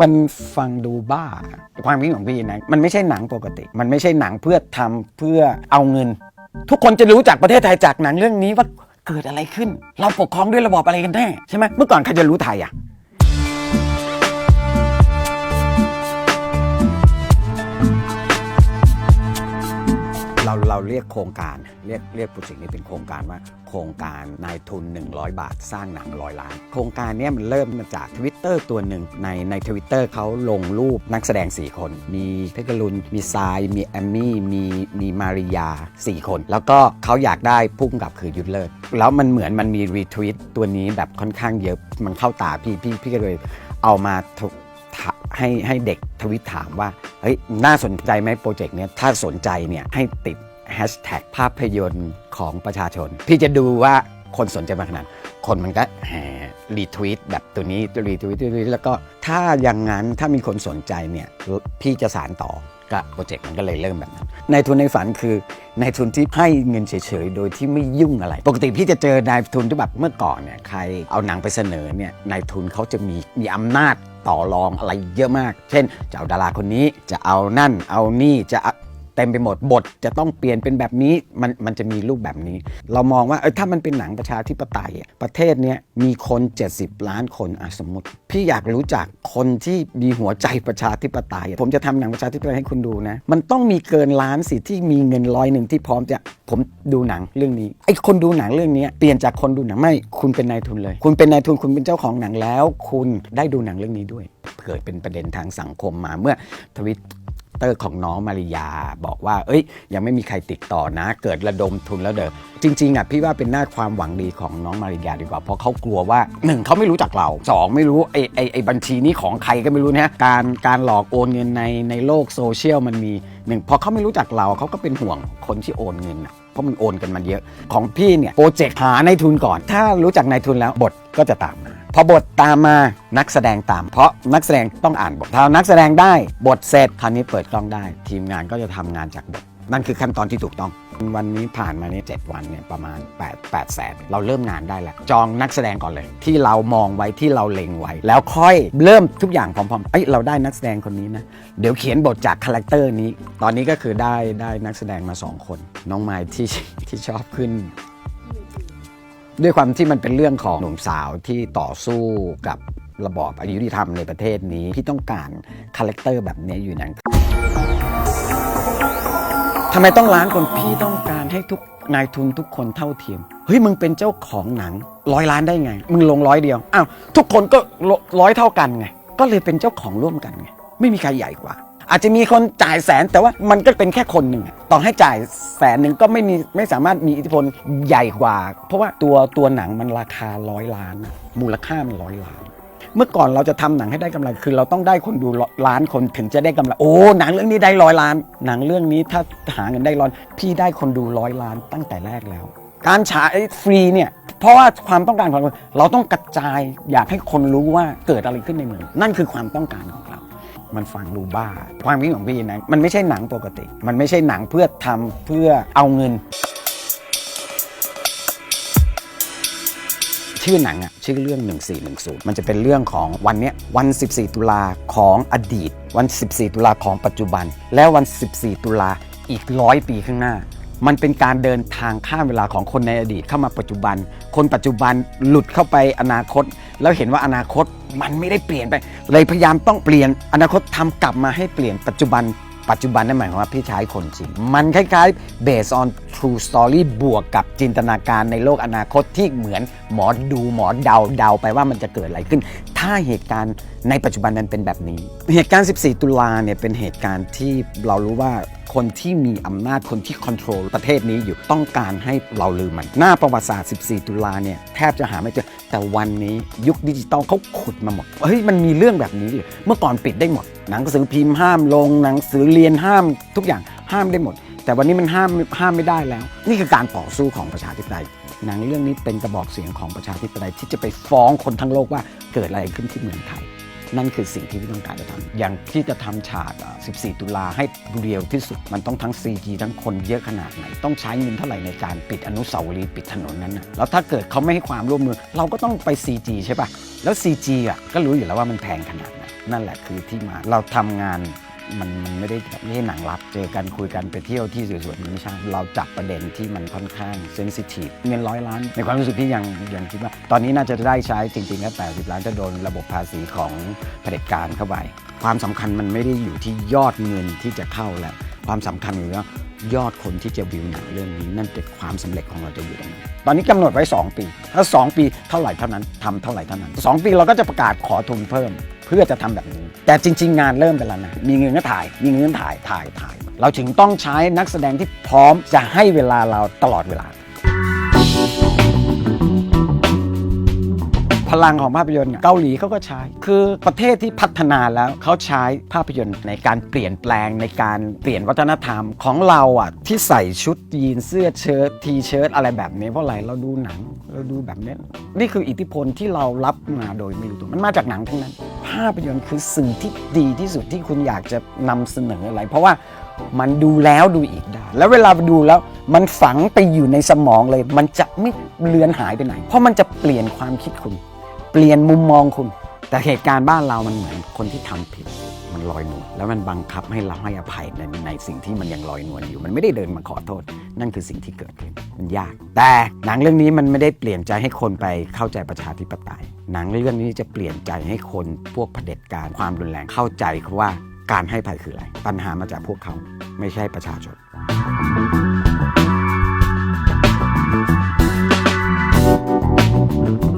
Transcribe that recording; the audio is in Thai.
มันฟังดูบ้า ความคิดของพี่นะมันไม่ใช่หนังปกติ มันไม่ใช่หนังเพื่อทำเพื่อเอาเงิน ทุกคนจะรู้จากประเทศไทยจากหนังเรื่องนี้ว่าเกิดอะไรขึ้น เราปกครองด้วยระบอบอะไรกันแน่ใช่ไหมเมื่อก่อนใครจะรู้ไทยอะ เราเราเรียกโครงการเรียกเรียกโปรเจกต์นี้เป็นโครงการว่า โครงการนายทุน 100 บาทสร้างหนังร้อยล้าน โครงการเนี้ยมันเริ่มมาจากทวิตเตอร์ตัวหนึ่งในในทวิตเตอร์เขาลงรูปนักแสดง 4 คน มีเพชรกรุณมีทราย มีแอมมี่มีมีมาริยา 4 คน แล้วก็เขาอยากได้พุ่งกับคือยุทธเลิศแล้วมันเหมือนมันมีรีทวิตตัวนี้แบบค่อนข้างเยอะมันเข้าตาพี่พี่พี่ก็เลยเอามาถกถาให้ให้เด็กทวิตถามว่าเฮ้ยน่าสนใจไหมโปรเจกต์เนี้ยถ้าสนใจเนี่ยให้ติด แฮชแท็กภาพยนตร์ของประชาชน พี่จะดูว่าคนสนใจมากขนาด คนมันก็แห่รีทวีตแบบตัวนี้รีทวีตรีทวีตแล้วก็ถ้าอย่างนั้นถ้ามีคนสนใจเนี่ยพี่จะสารต่อก็โปรเจกต์มันก็เลยเริ่มแบบนั้นในทุนในฝันคือในทุนที่ให้เงินเฉยๆ โดยที่ไม่ยุ่งอะไร ปกติพี่จะเจอนายทุนที่แบบเมื่อก่อนเนี่ยใครเอาหนังไปเสนอเนี่ยนายทุนเขาจะมีมีอำนาจต่อรองอะไรเยอะมาก เช่นจะเอาดาราคนนี้จะเอานั่นเอานี่จะ เต็มไปหมดบทจะต้องเปลี่ยนเป็นแบบนี้มันมันจะมีรูปแบบนี้ เรามองว่าเออถ้ามันเป็นหนังประชาธิปไตยประเทศเนี้ยมีคน 70 ล้านคนอะสมมติ พี่อยากรู้จักคนที่มีหัวใจประชาธิปไตย ผมจะทำหนังประชาธิปไตยให้คุณดูนะ มันต้องมีเกินล้านสิที่มีเงินร้อยหนึ่งที่พร้อมจะผมดูหนังเรื่องนี้ไอ้คนดูหนังเรื่องนี้เปลี่ยนจากคนดูหนังไม่คุณเป็นนายทุนเลย คุณเป็นนายทุนคุณเป็นเจ้าของหนังแล้ว คุณได้ดูหนังเรื่องนี้ด้วยเกิดเป็นประเด็นทางสังคมมาเมื่อทวิต เตอร์ของน้องมาริยา บอกว่า เอ้ย ยังไม่มีใครติดต่อนะ เกิดระดมทุนแล้วเด้อจริงๆอะพี่ว่าเป็นหน้าความหวังดีของน้องมาริยาดีกว่าเพราะเขากลัวว่าหนึ่งเขาไม่รู้จักเราสองไม่รู้ไอ้ไอ้ไอ้บัญชีนี้ของใครก็ไม่รู้นะการการหลอกโอนเงินในในโลกโซเชียลมันมีหนึ่งพอเขาไม่รู้จักเราเขาก็เป็นห่วงคนที่โอนเงินน่ะเพราะมันโอนกันมาเยอะ ของพี่เนี่ยโปรเจกต์หาในายทุนก่อน ถ้ารู้จักนายทุนแล้วบทก็จะตามมา พอบทตามมานักแสดงตาม เพราะนักแสดงต้องอ่านบทถ้านักแสดงได้บทเสร็จคราวนี้เปิดกล้องได้ ทีมงานก็จะทำงานจากบทนั่นคือขั้นตอนที่ถูกต้อง วันนี้ผ่านมาเนี่ยเจ็ดวันเนี่ยประมาณ8 8แสนเราเริ่มงานได้แล้ว จองนักแสดงก่อนเลย ที่เรามองไว้ที่เราเล็งไว้ แล้วค่อยเริ่มทุกอย่างพร้อมๆเอ้ยเราได้นักแสดงคนนี้นะ เดี๋ยวเขียนบทจากคาแรคเตอร์นี้ ตอนนี้ก็คือได้ได้นักแสดงมา 2 คน น้องไม้ที่ที่ชอบขึ้น ด้วยความที่มันเป็นเรื่องของหนุ่มสาวที่ต่อสู้กับระบอบอายุธรรมในประเทศนี้พี่ต้องการคาแรคเตอร์แบบนี้อยู่ในหนังทำไมต้องล้านคนพี่ต้องการให้ทุกนายทุนทุกคนเท่าเทียม เฮ้ยมึงเป็นเจ้าของหนังร้อยล้านได้ไง มึงลงร้อยเดียว อ้าวทุกคนก็ร้อยเท่ากันไง ก็เลยเป็นเจ้าของร่วมกันไง ไม่มีใครใหญ่กว่า อาจจะมีคนจ่ายแสนแต่ว่ามันก็เป็นแค่คนหนึ่งต่อให้จ่ายแสนหนึ่งก็ไม่มีไม่สามารถมีอิทธิพลใหญ่กว่า เพราะว่าตัวตัวหนังมันราคาร้อยล้าน มูลค่ามันร้อยล้าน เมื่อก่อนเราจะทำหนังให้ได้กำไรคือเราต้องได้คนดูล้านคนถึงจะได้กำไรโอ้หนังเรื่องนี้ได้ร้อยล้าน หนังเรื่องนี้ถ้าหาเงินได้ร้อยพี่ได้คนดูร้อยล้านตั้งแต่แรกแล้ว การฉายฟรีเนี่ยเพราะว่าความต้องการของเราเราต้องกระจายอยากให้คนรู้ว่าเกิดอะไรขึ้นในเมืองนั่นคือความต้องการของ มันฟังดูบ้า ความคิดของพี่นะมันไม่ใช่หนังปกติ มันไม่ใช่หนังเพื่อทำเพื่อเอาเงิน ชื่อหนังอะชื่อเรื่อง 1410 มันจะเป็นเรื่องของวันเนี้ยวัน 14 ตุลาของอดีต วัน 14 ตุลาของปัจจุบัน และวัน 14 ตุลาอีกร้อยปีข้างหน้ามันเป็นการเดินทางข้ามเวลาของคนในอดีตเข้ามาปัจจุบัน คนปัจจุบันหลุดเข้าไปอนาคต แล้วเห็นว่าอนาคต มันไม่ได้เปลี่ยนไปเลยพยายามต้องเปลี่ยนอนาคตทำกลับมาให้เปลี่ยนปัจจุบัน ปัจจุบันนั่นหมายความว่าพี่ใช้คนจริง มันคล้ายๆ based on true story บวกกับจินตนาการในโลกอนาคตที่เหมือนหมอดูหมอเดาเดาไปว่ามันจะเกิดอะไรขึ้น ถ้าเหตุการณ์ในปัจจุบันนั้นเป็นแบบนี้ เหตุการณ์ 14 ตุลาเนี่ยเป็นเหตุการณ์ที่เรารู้ว่าคนที่มีอำนาจคนที่คอนโทรลประเทศนี้อยู่ต้องการให้เราลืมมัน หน้าประวัติศาสตร์ 14 ตุลาเนี่ยแทบจะหาไม่เจอ แต่วันนี้ยุคดิจิตอลเขาขุดมาหมด เฮ้ยมันมีเรื่องแบบนี้เลยเมื่อก่อนปิดได้หมด หนังสือพิมพ์ห้ามลง หนังสือเรียนห้ามทุกอย่างห้ามได้หมด แต่วันนี้มันห้ามห้ามไม่ได้แล้ว นี่คือการต่อสู้ของประชาธิปไตย หนังเรื่องนี้เป็นกระบอกเสียงของประชาธิปไตยที่จะไปฟ้องคนทั้งโลกว่าเกิดอะไรขึ้นที่เมืองไทย นั่นคือสิ่งที่พี่ต้องการจะทำอย่างที่จะทำฉาก 14 ตุลาให้เรียวที่สุด มันต้องทั้ง CG ทั้งคนเยอะขนาดไหน ต้องใช้เงินเท่าไหร่ในการปิดอนุสาวรีย์ปิดถนนนั้นนะแล้วถ้าเกิดเขาไม่ให้ความร่วมมือ เราก็ต้องไป CG ใช่ปะแล้ว CG อะก็รู้อยู่แล้วว่ามันแพงขนาดไหนนั่นแหละคือที่มาเราทำงาน มันมันไม่ได้ไม่ใช่หนังรักเจอกันคุยกันไปเที่ยวที่สวยๆมันไม่ใช่เราจับประเด็นที่มันค่อนข้างเซนซิทีฟเงินร้อยล้าน ในความรู้สึกที่ยังยังคิดว่า ตอนนี้น่าจะได้ใช้จริงๆก็80 ล้านจะโดนระบบภาษีของเผด็จการเข้าไปความสำคัญมันไม่ได้อยู่ที่ยอดเงินที่จะเข้าแหละ ความสำคัญอยู่ว่ายอดคนที่จะวิวหนังเรื่องนี้ นั่นเป็นความสำเร็จของเราจะอยู่ตรงนี้ตอนนี้กำหนดไว้ 2 ปี ถ้า 2 ปีเท่าไหร่เท่านั้นทำเท่าไหร่เท่านั้น 2 ปีเราก็จะประกาศขอทุนเพิ่ม เพื่อจะทำแบบนี้ แต่จริง ๆ งานเริ่มไปแล้วนะมีเงินก็ถ่าย มีเงินก็ถ่ายถ่ายถ่าย เราถึงต้องใช้นักแสดงที่พร้อมจะให้เวลาเราตลอดเวลา ลังของภาพยนตร์เกาหลีเขาก็ใช้ คือประเทศที่พัฒนาแล้วเขาใช้ภาพยนตร์ในการเปลี่ยนแปลงในการเปลี่ยนวัฒนธรรมของเราอะที่ใส่ชุดยีนเสื้อเชิ้ตทีเชิ้ตอะไรแบบนี้เพราะอะไรเราดูหนังเราดูแบบนี้นี่คืออิทธิพลที่เรารับมาโดยไม่รู้ตัวมันมาจากหนังทั้งนั้น ภาพยนตร์คือสื่อที่ดีที่สุดที่คุณอยากจะนำเสนออะไร เพราะว่ามันดูแล้วดูอีกได้ แล้วเวลาดูแล้วมันฝังไปอยู่ในสมองเลย มันจะไม่เลือนหายไปไหน เพราะมันจะเปลี่ยนความคิดคุณ เปลี่ยนมุมมองคุณ แต่เหตุการณ์บ้านเรามันเหมือนคนที่ทำผิดมันลอยนวลแล้วมันบังคับให้เราให้อภัยในในสิ่งที่มันยังลอยนวลอยู่ มันไม่ได้เดินมาขอโทษ นั่นคือสิ่งที่เกิดขึ้นมันยาก แต่หนังเรื่องนี้มันไม่ได้เปลี่ยนใจให้คนไปเข้าใจประชาธิปไตย หนังเรื่องนี้จะเปลี่ยนใจให้คนพวกเผด็จการความรุนแรงเข้าใจว่าการให้ภัยคืออะไร ปัญหามาจากพวกเขาไม่ใช่ประชาชนうん。